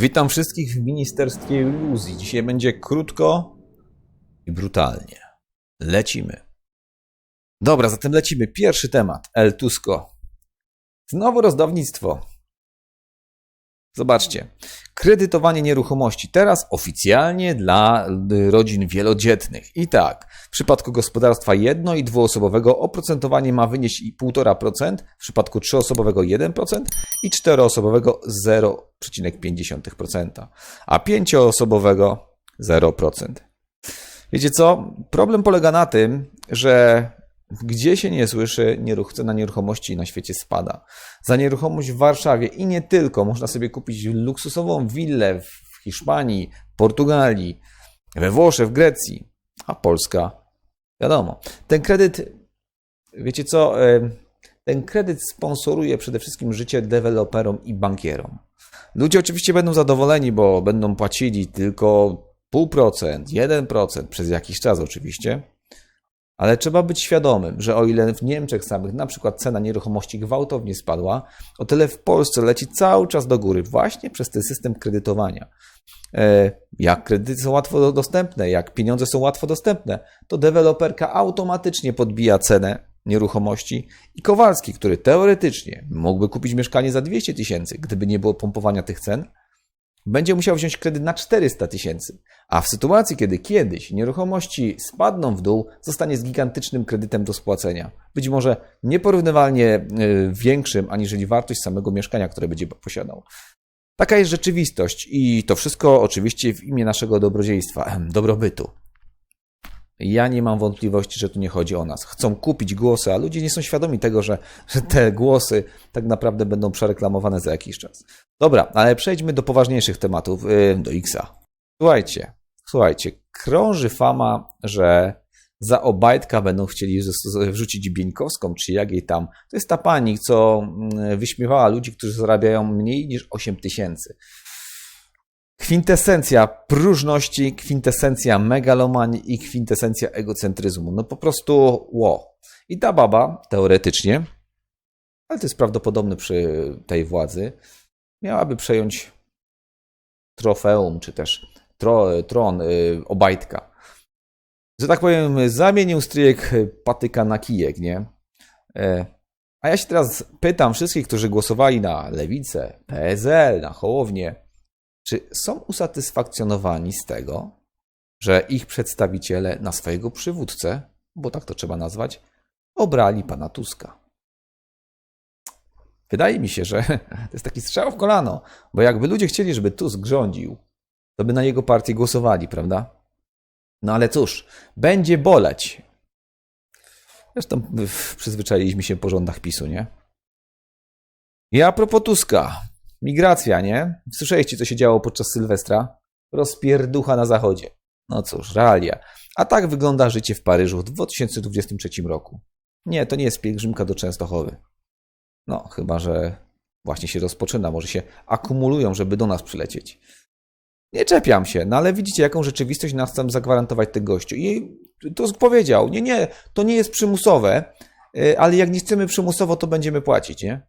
Witam wszystkich w Ministerstwie Iluzji. Dzisiaj będzie krótko i brutalnie. Lecimy. Dobra, zatem lecimy. Pierwszy temat. El Tusko. Znowu rozdawnictwo. Zobaczcie. Kredytowanie nieruchomości. Teraz oficjalnie dla y, rodzin wielodzietnych. I tak, w przypadku gospodarstwa jedno- i dwuosobowego oprocentowanie ma wynieść i 1,5%, w przypadku trzyosobowego 1% i czteroosobowego 0,5%, a pięcioosobowego 0%. Wiecie co? Problem polega na tym, że gdzie się nie słyszy, cena nieruchomości na świecie spada. Za nieruchomość w Warszawie i nie tylko można sobie kupić luksusową willę w Hiszpanii, Portugalii, we Włoszech, w Grecji, a Polska, wiadomo. Ten kredyt, wiecie co? Ten kredyt sponsoruje przede wszystkim życie deweloperom i bankierom. Ludzie oczywiście będą zadowoleni, bo będą płacili tylko 0,5%, 1% przez jakiś czas oczywiście. Ale trzeba być świadomym, że o ile w Niemczech samych na przykład cena nieruchomości gwałtownie spadła, o tyle w Polsce leci cały czas do góry właśnie przez ten system kredytowania. E, Jak kredyty są łatwo dostępne, jak pieniądze są łatwo dostępne, to deweloperka automatycznie podbija cenę nieruchomości i Kowalski, który teoretycznie mógłby kupić mieszkanie za 200 tysięcy, gdyby nie było pompowania tych cen, będzie musiał wziąć kredyt na 400 tysięcy. A w sytuacji, kiedy kiedyś nieruchomości spadną w dół, zostanie z gigantycznym kredytem do spłacenia. Być może nieporównywalnie y, większym aniżeli wartość samego mieszkania, które będzie posiadał. Taka jest rzeczywistość i to wszystko oczywiście w imię naszego dobrodziejstwa, dobrobytu. Ja nie mam wątpliwości, że tu nie chodzi o nas. Chcą kupić głosy, a ludzie nie są świadomi tego, że, że te głosy tak naprawdę będą przereklamowane za jakiś czas. Dobra, ale przejdźmy do poważniejszych tematów, yy, do Xa. Słuchajcie, słuchajcie, krąży fama, że za Obajtka będą chcieli wrzucić Bieńkowską, czy jak jej tam. To jest ta pani, co mm, wyśmiewała ludzi, którzy zarabiają mniej niż 8 tysięcy. Kwintesencja próżności, kwintesencja megalomanii i kwintesencja egocentryzmu. No po prostu ło. I ta baba, teoretycznie, ale to jest prawdopodobne przy tej władzy, miałaby przejąć trofeum, czy też tro, tron y, Obajtka. Że tak powiem, zamienił stryjek patyka na kijek, nie? E, A ja się teraz pytam wszystkich, którzy głosowali na Lewicę, PSL, na Hołownię, czy są usatysfakcjonowani z tego, że ich przedstawiciele na swojego przywódcę, bo tak to trzeba nazwać, obrali pana Tuska? Wydaje mi się, że to jest taki strzał w kolano, bo jakby ludzie chcieli, żeby Tusk rządził, to by na jego partię głosowali, prawda? No ale cóż, będzie boleć. Zresztą przyzwyczailiśmy się po rządach PiSu, nie? I a propos Tuska. Migracja, nie? Słyszeliście, co się działo podczas Sylwestra? Rozpierducha na zachodzie. No cóż, realia. A tak wygląda życie w Paryżu w 2023 roku. Nie, to nie jest pielgrzymka do Częstochowy. No, chyba, że właśnie się rozpoczyna, może się akumulują, żeby do nas przylecieć. Nie czepiam się, no ale widzicie, jaką rzeczywistość nas chce zagwarantować ten gościu. I Tusk powiedział, nie, nie, to nie jest przymusowe, y, ale jak nie chcemy przymusowo, to będziemy płacić, nie?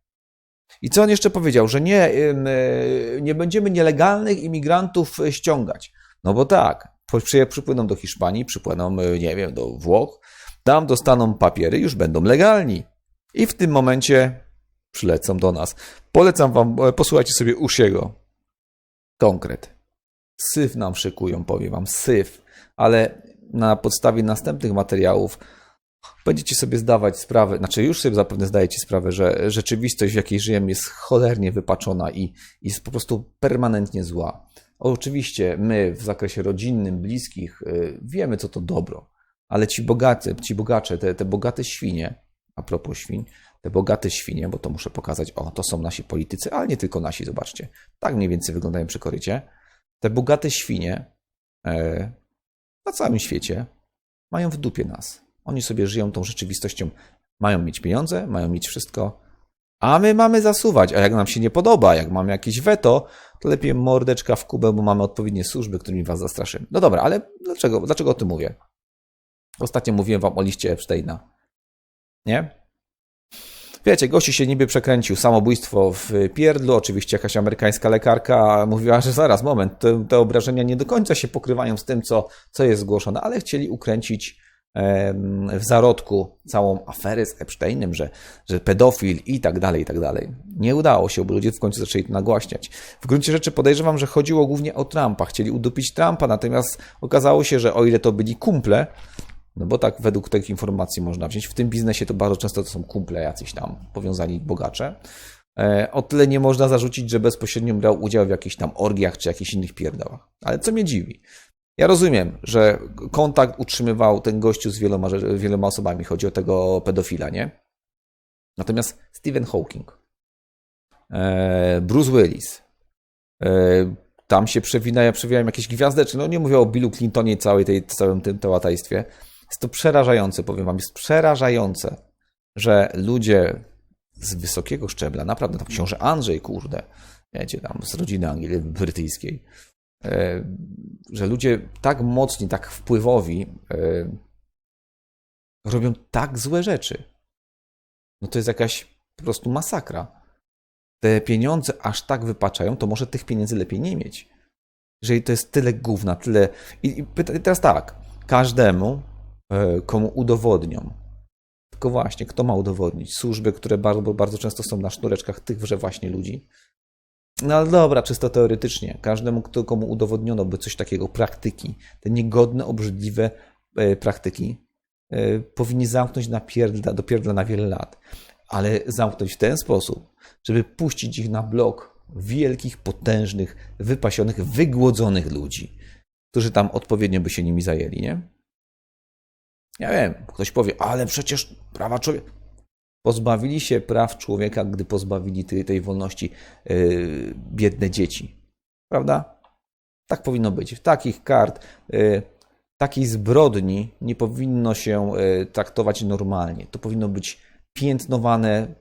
I co on jeszcze powiedział, że nie, y, nie będziemy nielegalnych imigrantów y, ściągać. No bo tak, przypłyną do Hiszpanii, przypłyną, y, nie wiem, do Włoch, tam dostaną papiery, już będą legalni. I w tym momencie przylecą do nas. Polecam wam, e, posłuchajcie sobie Usiego. Konkret. Syf nam szykują, powiem wam, syf. Ale na podstawie następnych materiałów będziecie sobie zdawać sprawę, znaczy już sobie zapewne zdajecie sprawę, że rzeczywistość, w jakiej żyjemy, jest cholernie wypaczona i jest po prostu permanentnie zła. Oczywiście my w zakresie rodzinnym, bliskich y, wiemy, co to dobro, ale ci bogacy, ci bogacze, te, te bogate świnie, a propos świń, te bogate świnie, bo to muszę pokazać, o, to są nasi politycy, ale nie tylko nasi, zobaczcie. Tak mniej więcej wyglądają przy korycie. Te bogate świnie e, na całym świecie mają w dupie nas. Oni sobie żyją tą rzeczywistością. Mają mieć pieniądze, mają mieć wszystko, a my mamy zasuwać. A jak nam się nie podoba, jak mamy jakieś weto, to lepiej mordeczka w kubę, bo mamy odpowiednie służby, którymi was zastraszymy. No dobra, ale dlaczego, dlaczego o tym mówię? Ostatnio mówiłem wam o liście Epsteina. Nie? Wiecie, gości się niby przekręcił, samobójstwo w pierdlu, oczywiście jakaś amerykańska lekarka mówiła, że zaraz, moment, te, te obrażenia nie do końca się pokrywają z tym, co, co jest zgłoszone, ale chcieli ukręcić w zarodku całą aferę z Epsteinem, że, że pedofil i tak dalej, i tak dalej. Nie udało się, bo ludzie w końcu zaczęli to nagłaśniać. W gruncie rzeczy podejrzewam, że chodziło głównie o Trumpa. Chcieli udupić Trumpa, natomiast okazało się, że o ile to byli kumple, no bo tak według tych informacji można wziąć. W tym biznesie to bardzo często to są kumple jacyś tam powiązani bogacze. E, O tyle nie można zarzucić, że bezpośrednio brał udział w jakichś tam orgiach czy jakichś innych pierdołach. Ale co mnie dziwi? Ja rozumiem, że kontakt utrzymywał ten gościu z wieloma, wieloma osobami. Chodzi o tego pedofila, nie? Natomiast Stephen Hawking, e, Bruce Willis, e, tam się przewinają, przewijają jakieś gwiazdeczki. No nie mówię o Billu Clintonie i całej tej, całym tym tełatajstwie. Jest to przerażające, powiem wam, jest przerażające, że ludzie z wysokiego szczebla, naprawdę tam książę Andrzej, kurde, wiecie, tam z rodziny Anglii brytyjskiej, że ludzie tak mocni, tak wpływowi e, robią tak złe rzeczy. No to jest jakaś po prostu masakra. Te pieniądze aż tak wypaczają, to może tych pieniędzy lepiej nie mieć. Jeżeli to jest tyle gówna, tyle. I, i teraz tak, każdemu, e, komu udowodnią, tylko właśnie, kto ma udowodnić? Służby, które bardzo, bardzo często są na sznureczkach tychże właśnie ludzi. No ale dobra, czysto teoretycznie. Każdemu, kto, komu udowodniono by coś takiego, praktyki, te niegodne, obrzydliwe e, praktyki, e, powinni zamknąć na pierdla, do pierdla na wiele lat. Ale zamknąć w ten sposób, żeby puścić ich na blok wielkich, potężnych, wypasionych, wygłodzonych ludzi, którzy tam odpowiednio by się nimi zajęli, nie? Ja wiem, ktoś powie, ale przecież prawa człowieka. Pozbawili się praw człowieka, gdy pozbawili tej, tej wolności yy, biedne dzieci. Prawda? Tak powinno być. W takich kart, yy, takiej zbrodni nie powinno się yy, traktować normalnie. To powinno być piętnowane.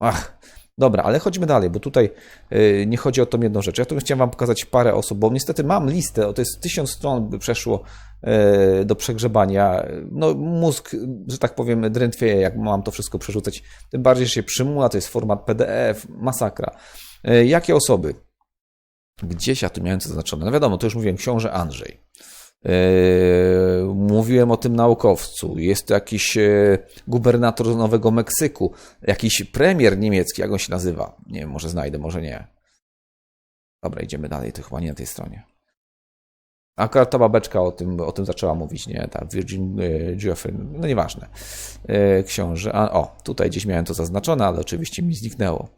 Ach, dobra, ale chodźmy dalej, bo tutaj yy, nie chodzi o tą jedną rzecz. Ja tu chciałem Wam pokazać parę osób, bo niestety mam listę, to jest tysiąc stron by przeszło yy, do przegrzebania. No mózg, że tak powiem, drętwieje, jak mam to wszystko przerzucać. Tym bardziej, się przymula, to jest format PDF, masakra. Yy, jakie osoby? Gdzieś ja tu miałem to zaznaczone. No wiadomo, to już mówiłem, książę Andrzej. Yy, Mówiłem o tym naukowcu. Jest to jakiś yy, gubernator Nowego Meksyku, jakiś premier niemiecki, jak on się nazywa. Nie wiem, może znajdę, może nie. Dobra, idziemy dalej, to chyba nie na tej stronie. Akurat ta babeczka o tym, o tym zaczęła mówić, nie? Ta Virgin yy, Geoffrey, no nieważne. Książę, a o, tutaj gdzieś miałem to zaznaczone, ale oczywiście mi zniknęło.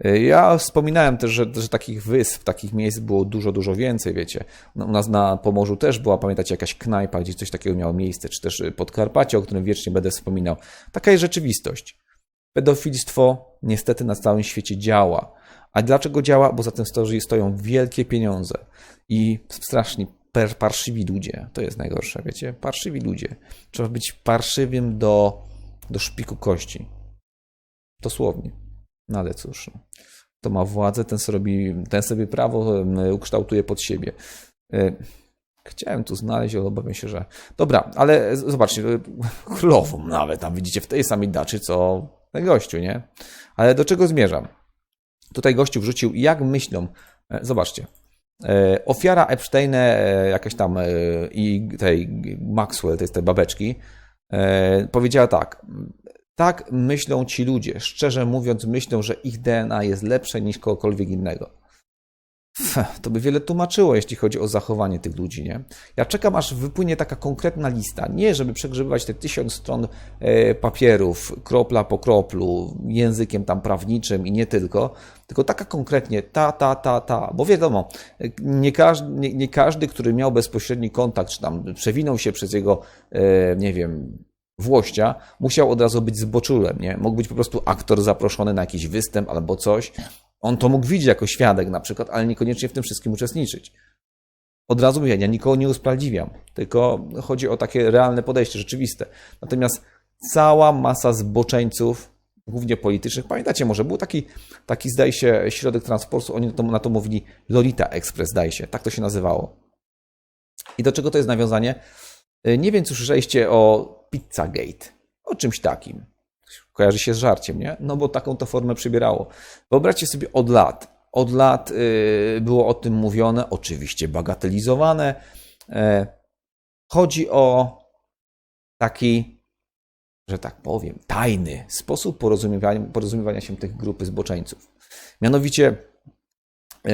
Ja wspominałem też, że, że takich wysp, takich miejsc było dużo, dużo więcej, wiecie. No, u nas na Pomorzu też była, pamiętacie, jakaś knajpa, gdzie coś takiego miało miejsce, czy też Podkarpacie, o którym wiecznie będę wspominał. Taka jest rzeczywistość. Pedofilstwo niestety na całym świecie działa. A dlaczego działa? Bo za tym stoją wielkie pieniądze i straszni parszywi ludzie. To jest najgorsze, wiecie? Parszywi ludzie. Trzeba być parszywym do, do szpiku kości. Dosłownie. No ale cóż, no. to ma władzę, ten sobie, ten sobie prawo ukształtuje pod siebie. E, Chciałem tu znaleźć, ale obawiam się, że. Dobra, ale zobaczcie, e, królową nawet tam widzicie w tej samej daczy, co ten gościu, nie? Ale do czego zmierzam? Tutaj gościu wrzucił, jak myślą. e, Zobaczcie. Ofiara Epsteina, jakaś tam i tej Maxwell, to jest tej babeczki, powiedziała tak. Tak myślą ci ludzie. Szczerze mówiąc, myślą, że ich DNA jest lepsze niż kogokolwiek innego. To by wiele tłumaczyło, jeśli chodzi o zachowanie tych ludzi, nie? Ja czekam, aż wypłynie taka konkretna lista. Nie, żeby przegrzebywać te tysiąc stron e, papierów, kropla po kroplu, językiem tam prawniczym i nie tylko, tylko taka konkretnie, ta, ta, ta, ta. Bo wiadomo, e, nie każdy, nie, nie każdy który miał bezpośredni kontakt, czy tam przewinął się przez jego, e, nie wiem, włościa, musiał od razu być zboczulem, nie? Mógł być po prostu aktor zaproszony na jakiś występ albo coś. On to mógł widzieć jako świadek na przykład, ale niekoniecznie w tym wszystkim uczestniczyć. Od razu mówię, ja nikogo nie usprawiedliwiam, tylko chodzi o takie realne podejście, rzeczywiste. Natomiast cała masa zboczeńców, głównie politycznych, pamiętacie, może był taki, taki zdaje się, środek transportu, oni na to, na to mówili Lolita Express, zdaje się, tak to się nazywało. I do czego to jest nawiązanie? Nie wiem, czy słyszeliście o Pizzagate, o czymś takim. kojarzy się z żarciem, nie? No bo taką to formę przybierało. Wyobraźcie sobie od lat. Od lat y, było o tym mówione, oczywiście bagatelizowane. E, Chodzi o taki, że tak powiem, tajny sposób porozumiewania, porozumiewania się tych grupy zboczeńców. Mianowicie e,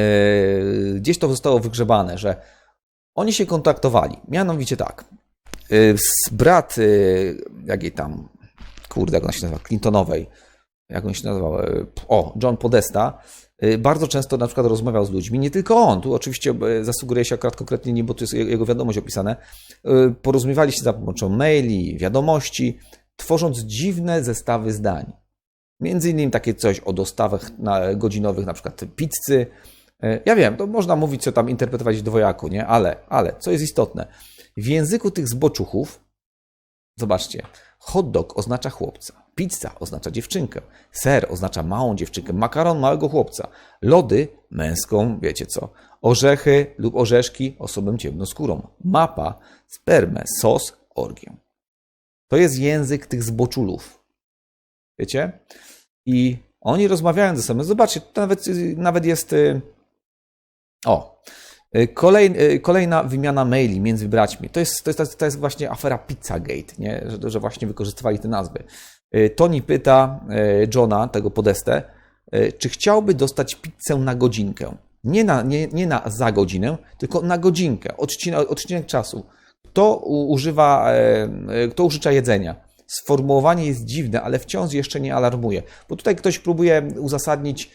gdzieś to zostało wygrzebane, że oni się kontaktowali. Mianowicie tak. Z brat, e, jakiej tam, kurde, jak ona się nazywa, Clintonowej, jak on się nazywał, e, o, John Podesta, bardzo często na przykład rozmawiał z ludźmi, nie tylko on, tu oczywiście zasugeruje się akurat konkretnie nie, bo tu jest jego wiadomość opisane, porozumiewali się za pomocą maili, wiadomości, tworząc dziwne zestawy zdań. Między innymi takie coś o dostawach godzinowych, na przykład pizzy. Ja wiem, to można mówić, co tam interpretować dwojako, nie? Ale, ale, co jest istotne, w języku tych zboczuchów, zobaczcie, hot dog oznacza chłopca, pizza oznacza dziewczynkę, ser oznacza małą dziewczynkę, makaron małego chłopca, lody męską, wiecie co, orzechy lub orzeszki osobę ciemnoskórą, mapa, spermę, sos, orgię. To jest język tych zboczulów. Wiecie? I oni rozmawiają ze sobą. Zobaczcie, to nawet, nawet jest. y, O. y, y, kolejna wymiana maili między braćmi. To jest, to jest, to jest właśnie afera Pizzagate, nie? Że, że właśnie wykorzystywali te nazwy. Y, Tony pyta Johna, tego podestę, czy chciałby dostać pizzę na godzinkę. Nie na, nie, nie na za godzinę, tylko na godzinkę, odcinek, odcinek czasu. Kto używa, kto użycza jedzenia? Sformułowanie jest dziwne, ale wciąż jeszcze nie alarmuje. Bo tutaj ktoś próbuje uzasadnić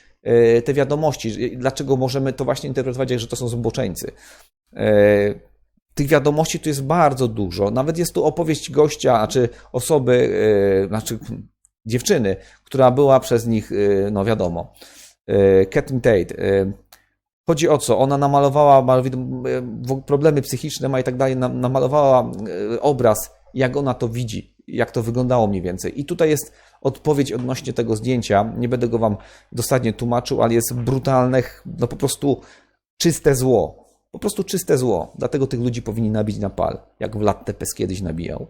te wiadomości, dlaczego możemy to właśnie interpretować, jak że to są zboczeńcy. E, Tych wiadomości tu jest bardzo dużo. Nawet jest tu opowieść gościa, znaczy osoby, e, znaczy dziewczyny, która była przez nich, e, no wiadomo, e, Catherine Tate. e, Chodzi o co? Ona namalowała problemy psychiczne ma i tak dalej, nam- namalowała e, obraz, jak ona to widzi, jak to wyglądało mniej więcej. I tutaj jest odpowiedź odnośnie tego zdjęcia. Nie będę go wam dosadnie tłumaczył, ale jest brutalne, no po prostu czyste zło. Po prostu czyste zło. Dlatego tych ludzi powinni nabić na pal, jak Vlad Tepes kiedyś nabijał.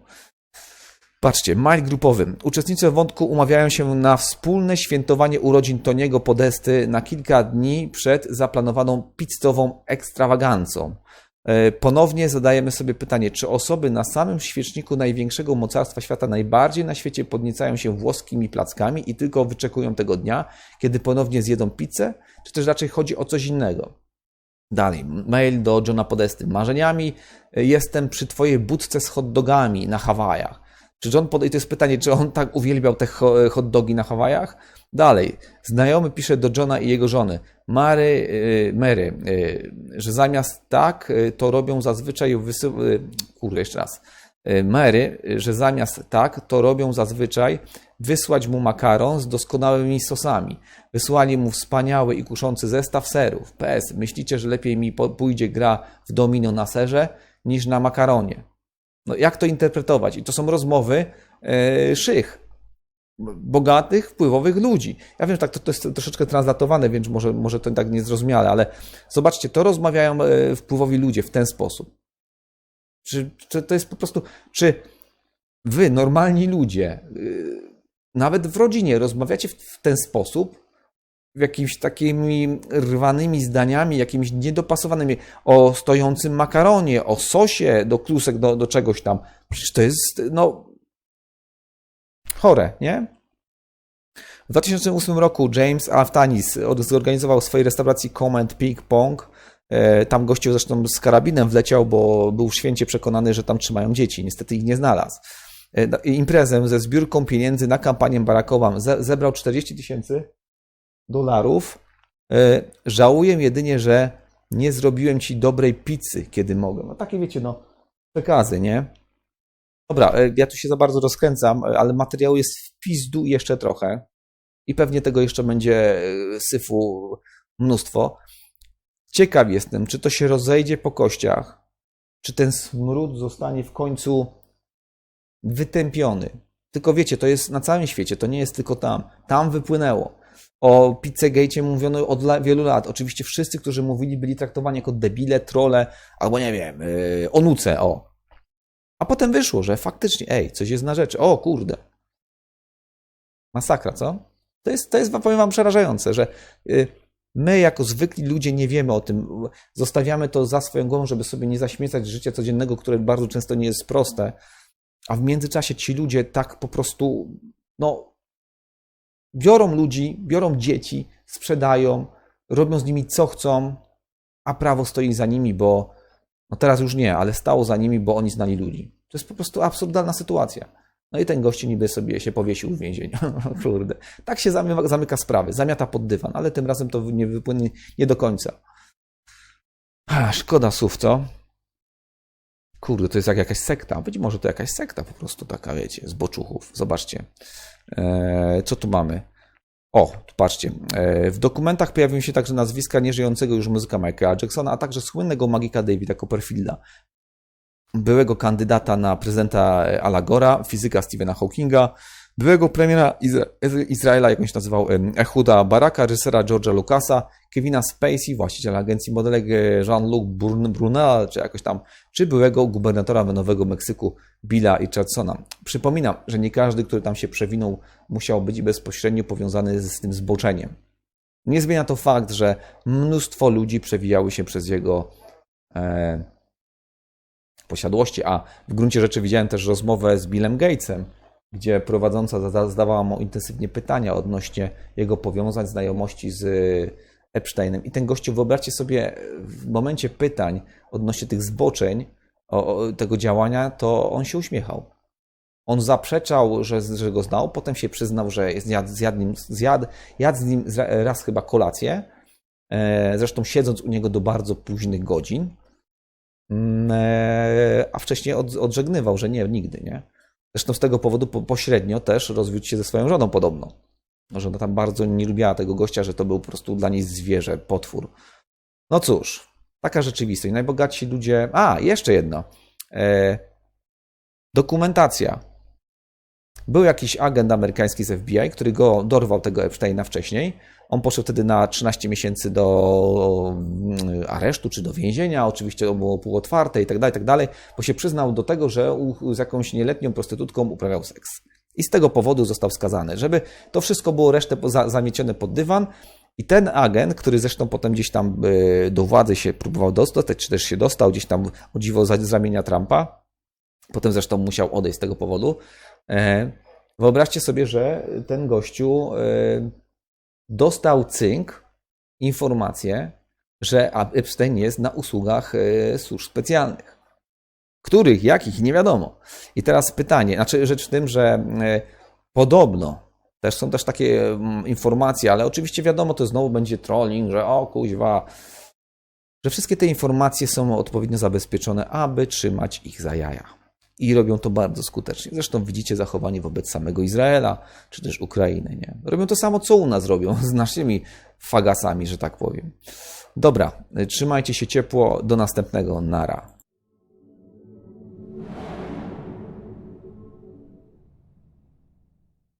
Patrzcie, mail grupowy. Uczestnicy wątku umawiają się na wspólne świętowanie urodzin Toniego Podesty na kilka dni przed zaplanowaną pizzową ekstrawagancją. E, Ponownie zadajemy sobie pytanie, czy osoby na samym świeczniku największego mocarstwa świata najbardziej na świecie podniecają się włoskimi plackami i tylko wyczekują tego dnia, kiedy ponownie zjedzą pizzę, czy też raczej chodzi o coś innego? Dalej, mail do Johna Podesty. Marzeniami e, jestem przy twojej budce z hot dogami na Hawajach. Czy John Pod... I to jest pytanie, czy on tak uwielbiał te ho- hot dogi na Hawajach? Dalej, znajomy pisze do Johna i jego żony, Mary, y, Mary y, że zamiast tak, y, to robią zazwyczaj wysy... y, Kurde, jeszcze raz. Mary, że zamiast tak, to robią zazwyczaj wysłać mu makaron z doskonałymi sosami. Wysłali mu wspaniały i kuszący zestaw serów. PS, myślicie, że lepiej mi pójdzie gra w domino na serze niż na makaronie? No, jak to interpretować? I to są rozmowy e, szych, bogatych, wpływowych ludzi. Ja wiem, że tak to, to jest troszeczkę translatowane, więc może, może to tak niezrozumiale, ale zobaczcie, to rozmawiają e, wpływowi ludzie w ten sposób. Czy, czy to jest po prostu, czy wy, normalni ludzie, y, nawet w rodzinie rozmawiacie w, w ten sposób, jakimiś takimi rwanymi zdaniami, jakimiś niedopasowanymi, o stojącym makaronie, o sosie do klusek, do, do czegoś tam. Przecież to jest, no, chore, nie? W 2008 roku James Altanis od- zorganizował w swojej restauracji Comment Ping Pong. E, Tam gościu zresztą z karabinem wleciał, bo był święcie przekonany, że tam trzymają dzieci. Niestety ich nie znalazł. E, na- Imprezę ze zbiórką pieniędzy na kampanię Barackową ze- zebrał 40 tysięcy dolarów. E, Żałuję jedynie, że nie zrobiłem ci dobrej pizzy, kiedy mogłem. No takie wiecie, no, przekazy, nie? Dobra, e, ja tu się za bardzo rozkręcam, e, ale materiału jest w pizdu jeszcze trochę. I pewnie tego jeszcze będzie syfu mnóstwo. Ciekaw jestem, czy to się rozejdzie po kościach, czy ten smród zostanie w końcu wytępiony. Tylko wiecie, to jest na całym świecie, to nie jest tylko tam. Tam wypłynęło. O Pizzagate mówiono od la- wielu lat. Oczywiście wszyscy, którzy mówili, byli traktowani jako debile, trole, albo nie wiem, yy, onuce, o. A potem wyszło, że faktycznie, ej, coś jest na rzeczy. O kurde. Masakra, co? To jest, to jest powiem wam, przerażające, że y, my jako zwykli ludzie nie wiemy o tym. Zostawiamy to za swoją głową, żeby sobie nie zaśmiecać życia codziennego, które bardzo często nie jest proste. A w międzyczasie ci ludzie tak po prostu, no, biorą ludzi, biorą dzieci, sprzedają, robią z nimi co chcą, a prawo stoi za nimi, bo no teraz już nie, ale stało za nimi, bo oni znali ludzi. To jest po prostu absurdalna sytuacja. No i ten gościu niby sobie się powiesił w więzieniu. Kurde. Tak się zamyka, zamyka sprawy, zamiata pod dywan, ale tym razem to nie wypłynie nie do końca. Szkoda słów, co? Kurde, to jest jak jakaś sekta. Być może to jakaś sekta po prostu taka, wiecie, z boczuchów. Zobaczcie. Eee, co tu mamy? O, patrzcie. Eee, w dokumentach pojawiły się także nazwiska nieżyjącego już muzyka Michaela Jacksona, a także słynnego magika Davida Copperfielda, byłego kandydata na prezydenta Alagora, fizyka Stephena Hawkinga, byłego premiera Izra Izraela, jak on się nazywał, Ehuda Baraka, reżysera George'a Lucasa, Kevina Spacey, właściciela agencji modelek e, Jean-Luc Brun- Brunel, czy jakoś tam, czy byłego gubernatora Nowego Meksyku Billa Richardsona. Przypominam, że nie każdy, który tam się przewinął, musiał być bezpośrednio powiązany z tym zboczeniem. Nie zmienia to fakt, że mnóstwo ludzi przewijały się przez jego e, posiadłości, a w gruncie rzeczy widziałem też rozmowę z Billem Gatesem, gdzie prowadząca zada- zadawała mu intensywnie pytania odnośnie jego powiązań, znajomości z Epsteinem. I ten gościu, wyobraźcie sobie, w momencie pytań odnośnie tych zboczeń, o, o, tego działania, to on się uśmiechał. On zaprzeczał, że, że go znał, potem się przyznał, że zjadł, zjadł, zjadł, jadł z nim raz chyba kolację, e, zresztą siedząc u niego do bardzo późnych godzin, Mm, e, a wcześniej od, odżegnywał, że nie, nigdy, nie? Zresztą z tego powodu po, pośrednio też rozwiódł się ze swoją żoną podobno. Że ona tam bardzo nie lubiła tego gościa, że to był po prostu dla niej zwierzę, potwór. No cóż, taka rzeczywistość. Najbogatsi ludzie. A, jeszcze jedno. E, dokumentacja. Był jakiś agent amerykański z FBI, który go dorwał tego Epsteina wcześniej. On poszedł wtedy na 13 miesięcy do mm, aresztu czy do więzienia. Oczywiście to było półotwarte i tak dalej, tak dalej, bo się przyznał do tego, że z jakąś nieletnią prostytutką uprawiał seks. I z tego powodu został skazany. Żeby to wszystko było resztę zamiecione pod dywan. I ten agent, który zresztą potem gdzieś tam y, do władzy się próbował dostać, czy też się dostał gdzieś tam o dziwo z ramienia Trumpa, potem zresztą musiał odejść z tego powodu. E, Wyobraźcie sobie, że ten gościu e, dostał cynk, informację, że Epstein jest na usługach e, służb specjalnych. Których, jakich, nie wiadomo. I teraz pytanie, znaczy rzecz w tym, że e, podobno, też są też takie mm, informacje, ale oczywiście wiadomo, to znowu będzie trolling, że o kuźwa, że wszystkie te informacje są odpowiednio zabezpieczone, aby trzymać ich za jaja. I robią to bardzo skutecznie. Zresztą widzicie zachowanie wobec samego Izraela, czy też Ukrainy. Nie? Robią to samo, co u nas robią, z naszymi fagasami, że tak powiem. Dobra, trzymajcie się ciepło, do następnego, nara.